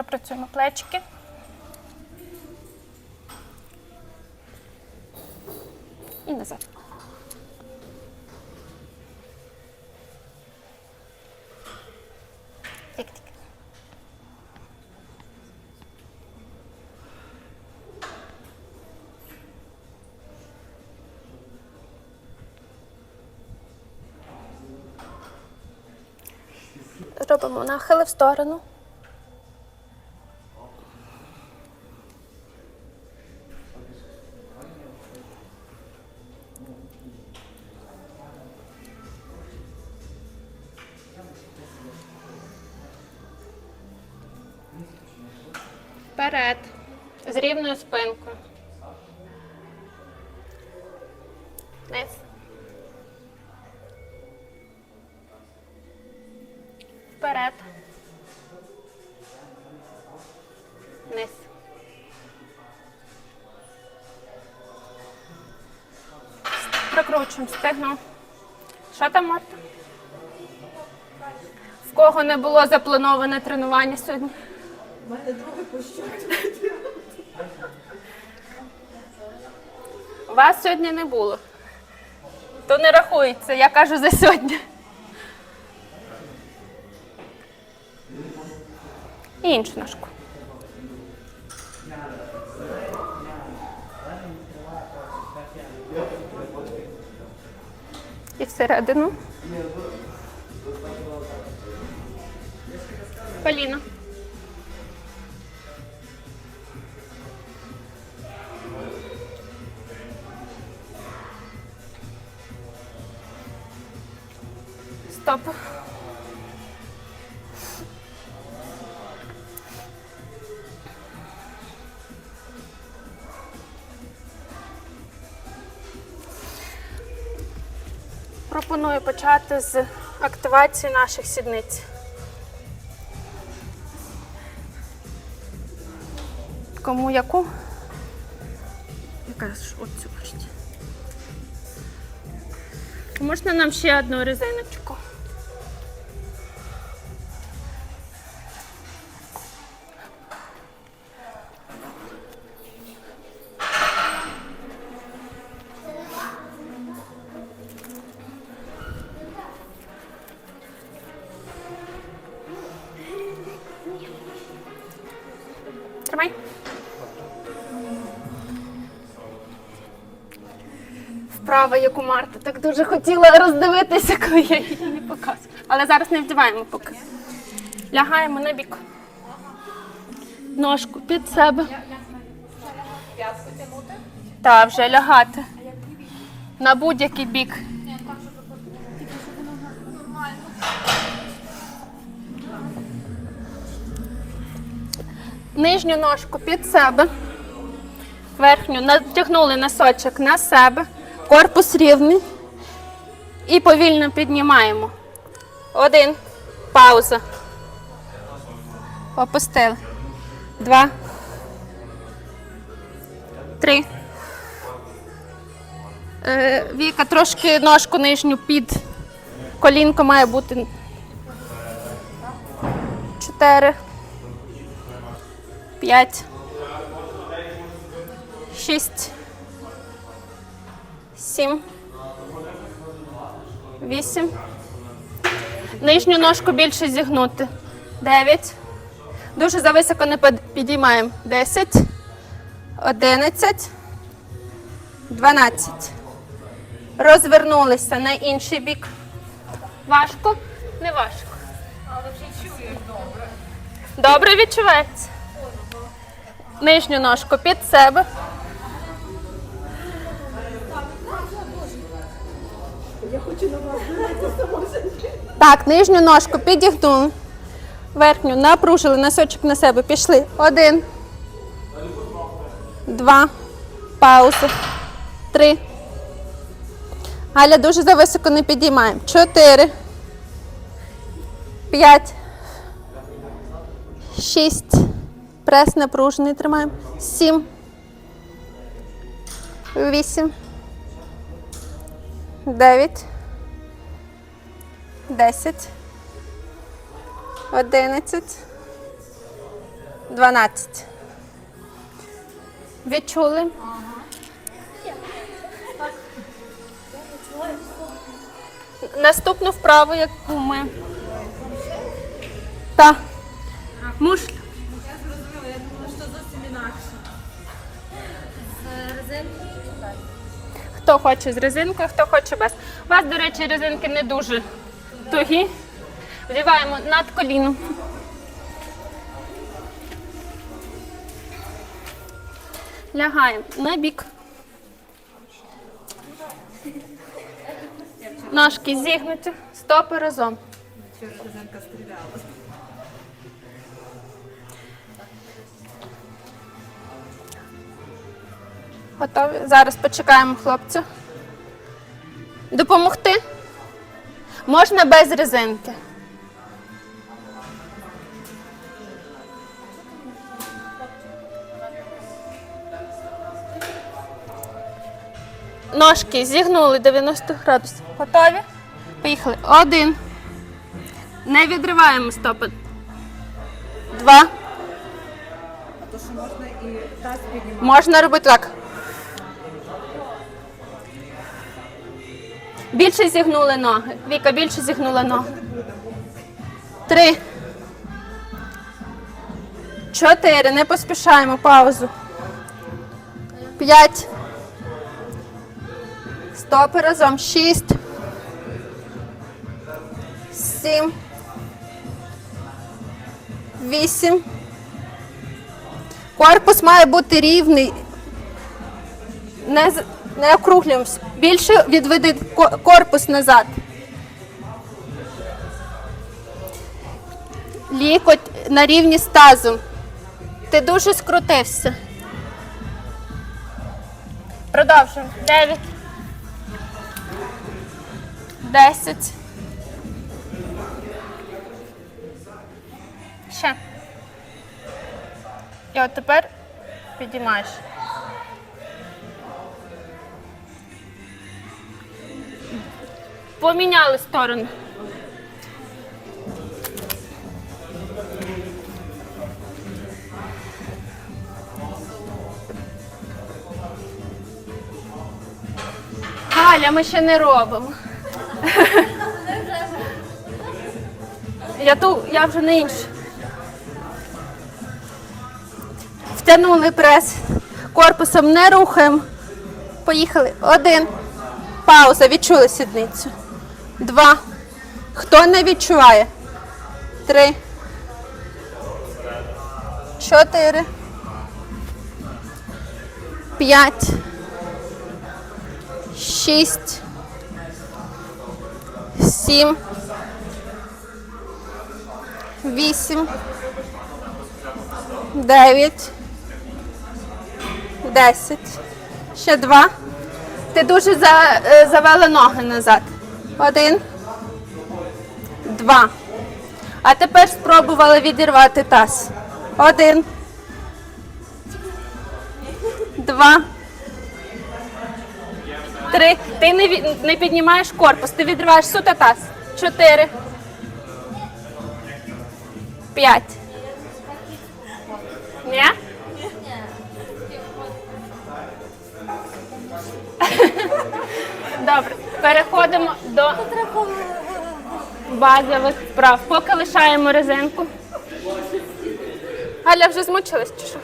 Пропрацюємо плечики. І назад. Робимо нахили в сторону. Вперед. З рівною спинкою. Вниз. Вперед. Вниз. Прокручуємо стегно. Що там? В кого не було заплановане тренування сьогодні? У мене друге пощу. Вас сьогодні не було. То не рахується, я кажу за сьогодні. І іншу ножку. І всередину. Поліна. Почати з активації наших сідниць. Кому яку? Яка ж оцю бачите. Можна нам ще одну резиночку? Яку Марта так дуже хотіла роздивитися, коли я її не показую. Але зараз не вдіваємо поки. Лягаємо на бік. Ножку під себе. Та вже лягати. На будь-який бік. Нижню ножку під себе. Верхню натягнули носочок на себе. Корпус рівний. І повільно піднімаємо. Один. Пауза. Опустили. Два. Три. Е, Віка, трошки ножку нижню під колінко має бути. Чотири. П'ять. Шість. Сім. Вісім. Нижню ножку більше зігнути. Дев'ять. Дуже зависоко не підіймаємо. Десять. Одинадцять. 12. Розвернулися на інший бік. Важко? Не важко. Але вже чую добре. Добре відчувається. Нижню ножку під себе. Я хочу на вас дивитися, може. Так, нижню ножку підігнули. Верхню напружили носочок на себе. Пішли. Один. Два. Пауза. Три. Галя дуже зависоко не підіймаємо. Чотири. П'ять. Шість. Прес напружений тримаємо. Сім. Вісім. Дев'ять. Десять. Одинадцять. 12. Відчули? Наступну вправу, яку ми. Та. Мушлю. Хто хоче з резинкою, хто хоче без. У вас, до речі, резинки не дуже тугі. Вдіваємо над коліном. Лягаємо на бік. Ножки зігнуті, стопи разом. Готові? Зараз почекаємо хлопця. Допомогти? Можна без резинки. Ножки зігнули 90 градусів. Готові? Поїхали. Один. Не відриваємо стопи. Два. Можна робити так. Більше зігнули ноги. Віка, більше зігнула ноги. Три. Чотири. Не поспішаємо. Паузу. П'ять. Стопи разом. Шість. Сім. Вісім. Корпус має бути рівний. Не, не округлюємося. Більше відведи корпус назад. Лікоть на рівні з тазом. Ти дуже скрутився. Продовжуємо. Дев'ять. Десять. Ще. І от тепер підіймаєш. Поміняли сторону. Галя, ми ще не робимо. Я ту, я вже не інша. Втягнули прес. Корпусом не рухаємо. Поїхали. Один. Пауза. Відчули сідницю. Два. Хто не відчуває? Три. Чотири. П'ять. Шість. Сім. Вісім. Дев'ять. Десять. Ще два. Ти дуже е, завела ноги назад. Один. Два. А тепер спробували відірвати таз. Один. Два. Три. Ти не, ві- не піднімаєш корпус, ти відриваєш суто таз. Чотири. П'ять. Ні? Добре, переходимо до базових вправ. Поки лишаємо резинку. Галя вже змучилась чи що?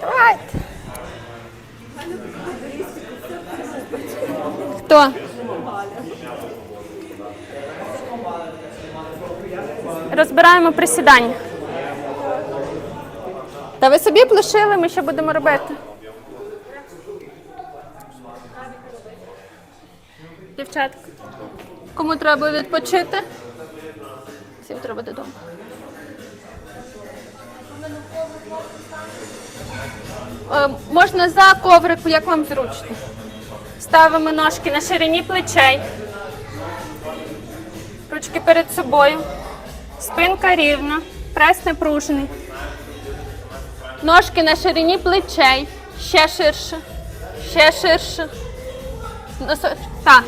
Давайте. Хто? Розбираємо присідання. Та ви собі плешили, ми ще будемо робити. Дівчатка, кому треба відпочити? Всім треба додому. Е, Можна за коврику, як вам зручно. Ставимо ножки на ширині плечей. Ручки перед собою. Спинка рівна, прес напружений. Ножки на ширині плечей. Ще ширше. Ще ширше. Так.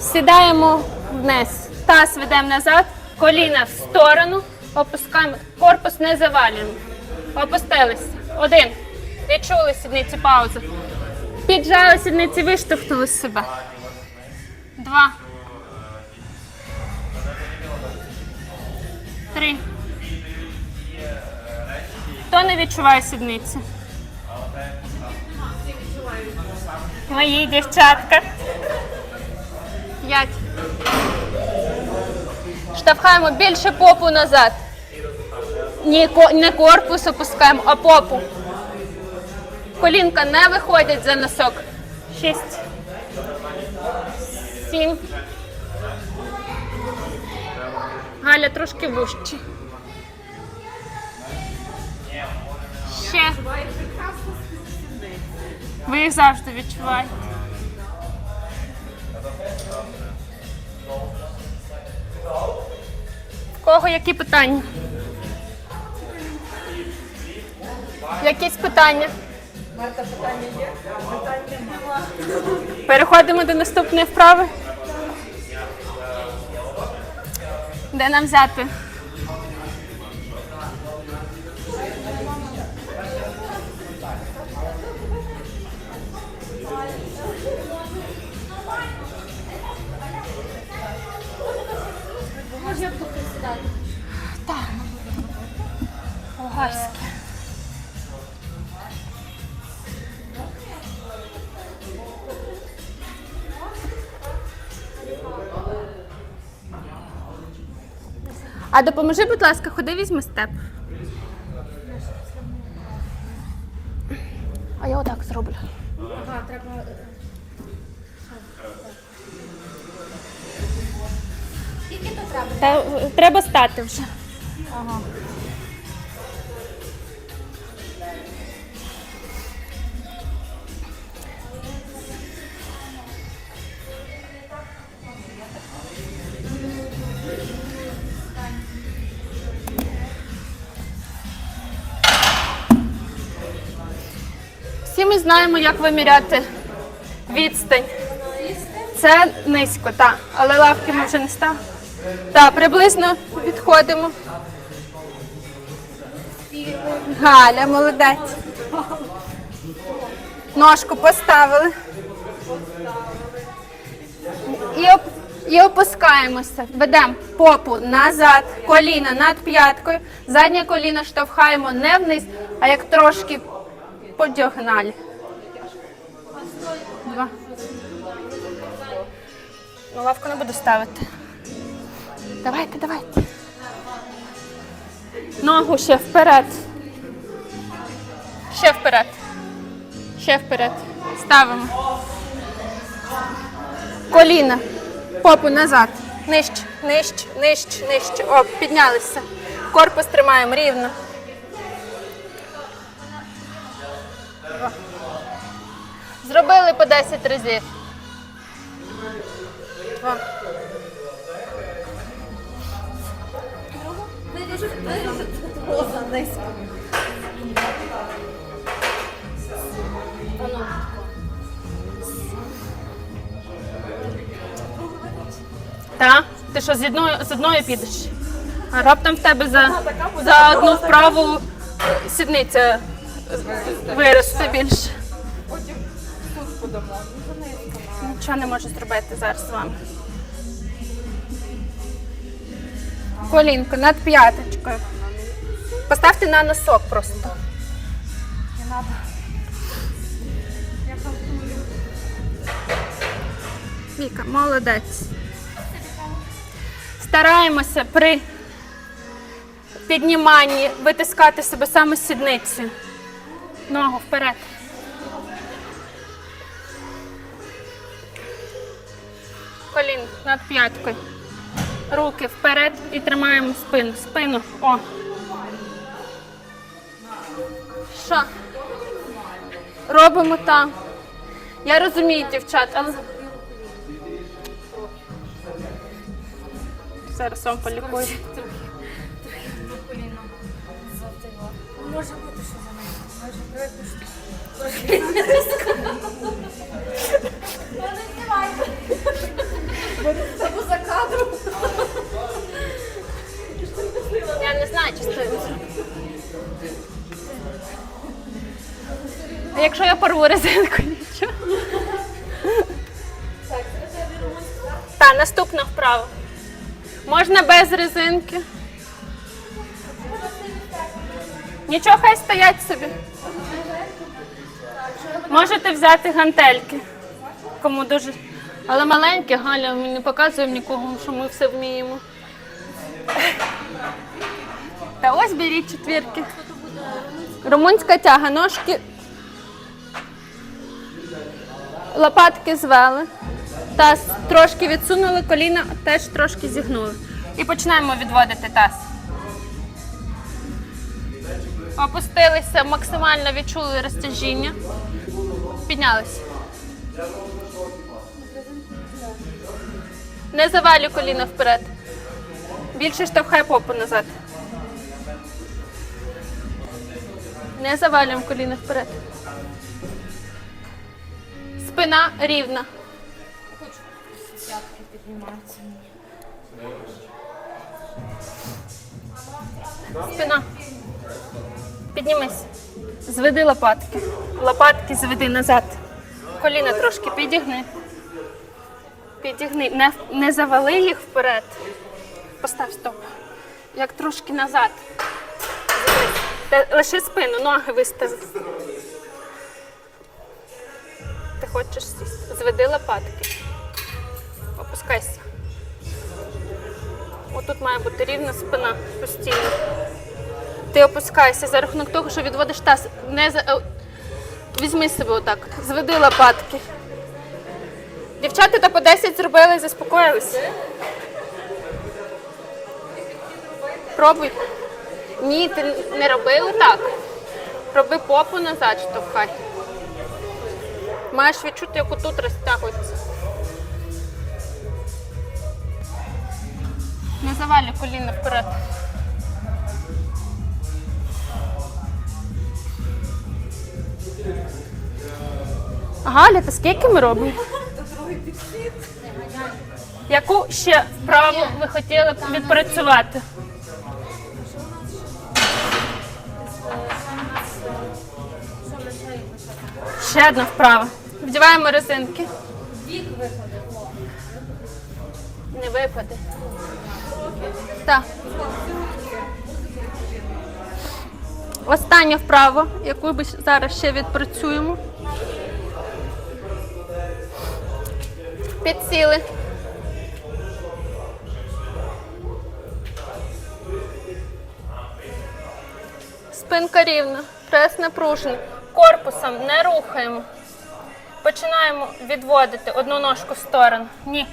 Сідаємо вниз. Таз ведемо назад, коліна в сторону, Опускаємо. Корпус не завалюємо. Опустилися. Один. Відчули сідниці паузу. Піджали сідниці, виштовхнули себе. Два. Три. Хто не відчуває сідниці? Мої дівчатка. П'ять. Штовхаємо більше попу назад. Ні, не корпус опускаємо, а попу. Колінка не виходять за носок. Шість. Сім. Галя трошки вужче. Ще. Ви їх завжди відчуваєте. В кого які питання? Якісь питання? Марта, питання є? Питання нема. Переходимо до наступної вправи. Де нам взяти? Можна поприсідати. Так. Болгарське. А допоможи, будь ласка, ходи візьми степ. А я отак зроблю. Ага, треба. Та, треба стати вже. Ага. Всі ми знаємо, як виміряти відстань. Це низько, так. Але лавки ми вже не ставимо. Так, приблизно відходимо. Галя, молодець. Ножку поставили. І, оп- і опускаємося. Ведемо попу назад, коліна над п'яткою. Заднє коліно штовхаємо не вниз, а як трошки по. Два. Ну, лавку не буду ставити. Давайте, давайте. Ногу ще вперед. Ще вперед. Ще вперед. Ставимо. Коліна. Попу назад. Нижче, нижче, нижче, нижче. О, піднялися. Корпус тримаємо рівно. Зробили по 10 разів. Два. Поза низько. Так? Ти що, з одною, з одною підеш? А раптом в тебе за, за одну вправу сідниця виросте більше. Потім суд подамо. Ну. Нічого не можу зробити зараз з вами. Колінко над п'яточкою. Поставте на носок просто. Не треба. Я халтую. Віка, молодець. Стараємося при підніманні витискати себе саме сідниці. Ногу вперед. Колін над п'яткою. Руки вперед і тримаємо спину. Спину. О. Що? Робимо так. Я розумію, дівчат, але. Зараз вам полікую. Може бути, що за нею. Я порву резинку, нічого. Так, наступна вправа. Можна без резинки. Нічого, хай стоять собі. Можете взяти гантельки. Кому дуже. Але маленькі, Галя, ми не показуємо нікому, що ми все вміємо. Та ось беріть четвірки. Румунська тяга, ножки. Лопатки звели. Таз трошки відсунули, коліна теж трошки зігнули. І починаємо відводити таз. Опустилися, максимально відчули розтяжіння. Піднялися. Не завалюй коліна вперед. Більше штовхай попу назад. Не завалюємо коліна вперед. Спина рівна. Спина. Піднімись. Зведи лопатки. Лопатки зведи назад. Коліна трошки підігни. Підігни. Не, не завали їх вперед. Постав стоп. Як трошки назад. Лише спину, ноги вистави. Хочеш сісти. Зведи лопатки. Опускайся. Отут має бути рівна спина постійно. Ти опускайся за рахунок того, що відводиш таз. Не за... е, Візьми себе отак. Зведи лопатки. Дівчата та по 10 зробили і заспокоїлися. Пробуй. Ні, ти не роби отак. Роби попу назад, штовхай. Маєш відчути, як отут розтягується. Не завалюй коліна вперед. Галя, та скільки ми робимо? Яку ще вправу ви хотіли б відпрацювати? Ще одна вправа. Вдіваємо резинки. Не випаде. Так. Остання вправа, яку ми зараз ще відпрацюємо. Підсіли. Спинка рівна, прес напружений. Корпусом не рухаємо. Починаємо відводити одну ножку в сторону. Ні.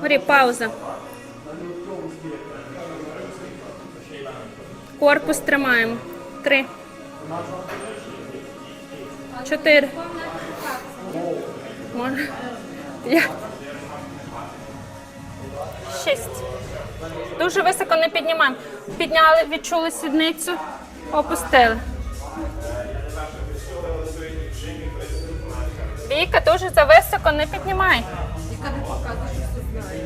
Горі, пауза. Корпус тримаємо. Три. Чотири. П'ять. Шість. Дуже високо не піднімаємо. Підняли, відчули сідницю, опустили. Віка дуже зависоко не піднімай. Яка не показує, що все знає.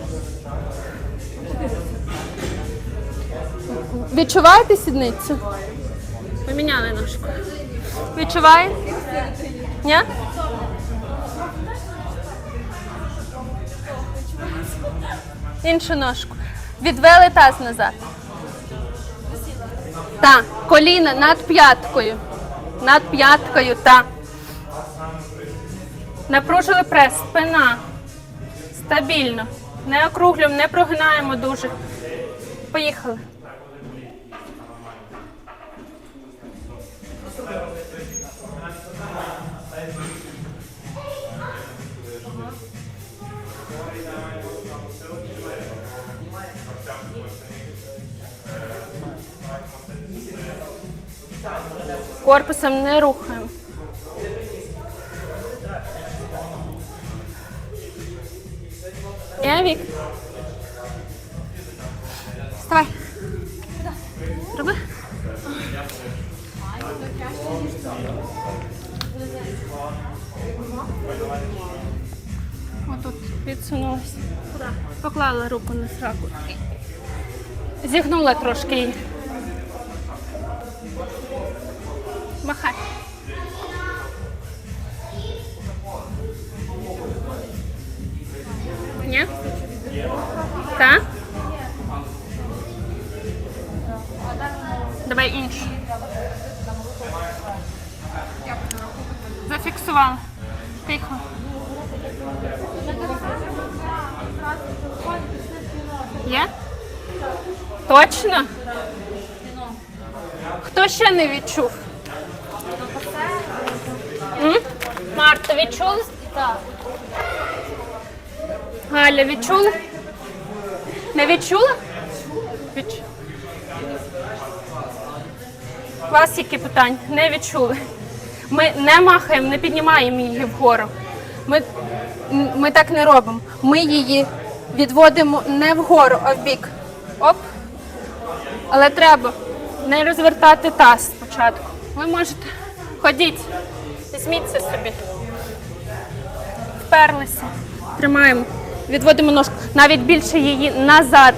Відчуваєте сідницю? Поміняли ножку. Відчуває? Ні? Іншу ножку. Відвели таз назад. Так, коліна над п'яткою. Над п'яткою, так. Напружили прес, спина. Стабільно. Не округлюємо, не прогинаємо дуже. Поїхали. Корпусом не рухаємо. Я вік. Вставай. Роби. Отут. Відсунулася. Поклала руку на сраку. Зігнула трошки її. Є? Точно? Хто ще не відчув? Марта, відчули? Так. Галя, відчули? Не відчула? Відчу. У вас які питання? Не відчули. Ми не махаємо, не піднімаємо її вгору. Ми, ми так не робимо. Ми її відводимо не вгору, а вбік. Оп. Але треба не розвертати таз спочатку. Ви можете ходіть, візьміться собі. Вперлися. Тримаємо. Відводимо ножку. Навіть більше її назад.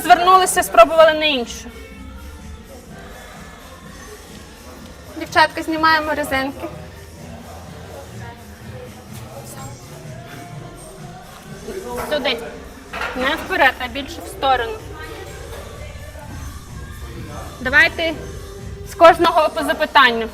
Розвернулися, спробували на іншу. Дівчатка, знімаємо резинки. Сюди. Не вперед, а більше в сторону. Давайте з кожного по запитанню.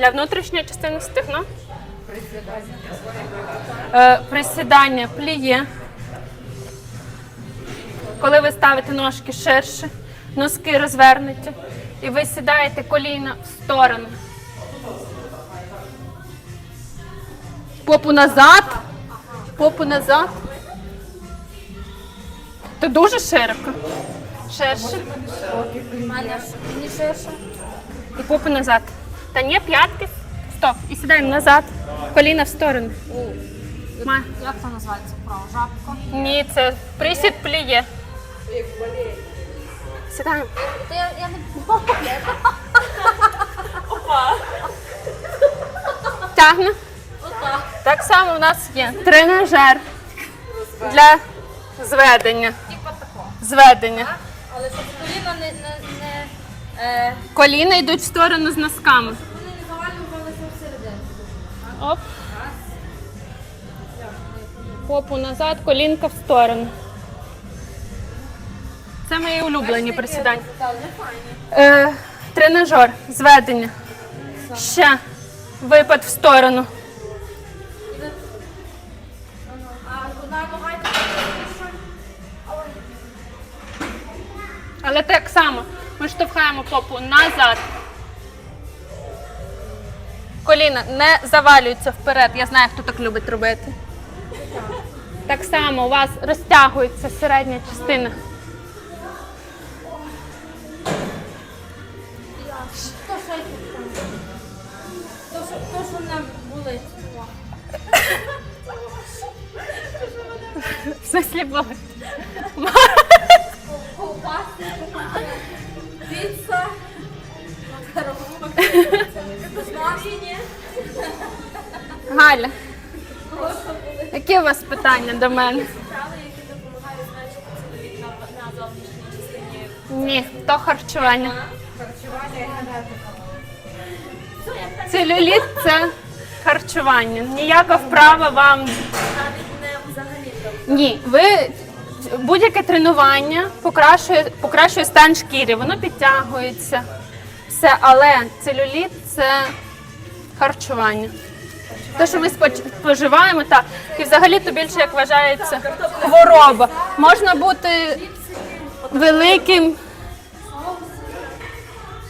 Для внутрішньої частини стегна? Е, присідання, пліє. Коли ви ставите ножки ширше, носки розвернуті, і ви сідаєте коліна в сторону. Попу назад. Попу назад. Ти дуже широко. Ширше. Мене ж ширше. І попу назад. Та ні, п'ятки. Стоп. І сідаємо назад. Коліна в сторону. Ма- Як це називається вправа? Жабка? Ні, це присід пліє. Сідаємо. Та я, я не Тягне. Отак. Так само у нас є тренажер для зведення. Типа тако. Зведення. Але щоб коліна не, не, Коліна йдуть в сторону з носками. вони не завалювалися всередину. Оп. Попу назад, колінка в сторону. Це мої улюблені присідання. Е, тренажер, зведення. Ще випад в сторону. Але так само ми штовхаємо попу назад. Коліна не завалюються вперед. Я знаю, хто так любить робити. Так само у вас розтягується середня частина. То що нам болить. В смислі Ковбаси, Галя, які у вас питання до мене? Ні, то харчування. Харчування і генетика. Целюліт це харчування. Ніяка вправа вам Навіть не взагалі. Ні, ви будь-яке тренування покращує, покращує стан шкіри, воно підтягується. Все, але целюліт це харчування. Те, що ми споживаємо, так. І взагалі то більше як вважається хвороба. Можна бути великим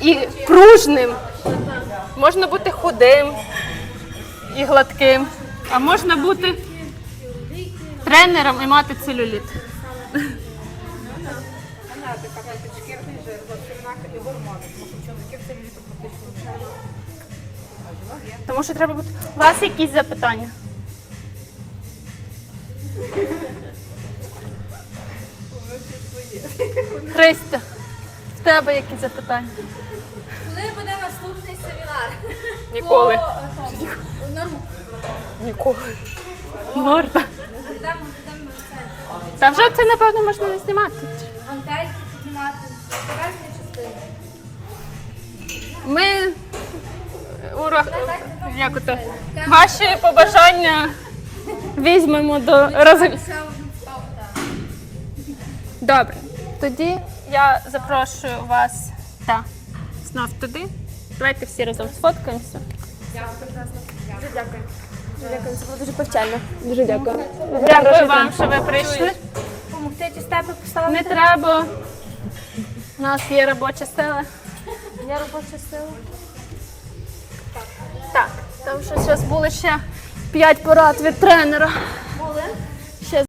і пружним. Можна бути худим і гладким. А можна бути тренером і мати целюліт. Шкірний жир, і гормони. Тому що чоловіків це літо практично. Тому що треба бути. У вас якісь запитання? Христя, в тебе які запитання? Коли буде наступний семінар? Ніколи. Ніколи. Морда. Та вже це, напевно, можна не знімати. Гантельки. Поверхня частини. Ми урок, як ото, ваші побажання візьмемо до роз... Добре. Тоді я запрошую вас та знов туди. Давайте всі разом сфоткаємося. Дякую, це було дуже повчально. Дуже дякую. Дякую вам, що ви прийшли. Помогти чи степи поставити? Не треба. У нас є робоча сила. Є робоча сила. Так, тому що зараз були ще п'ять порад від тренера.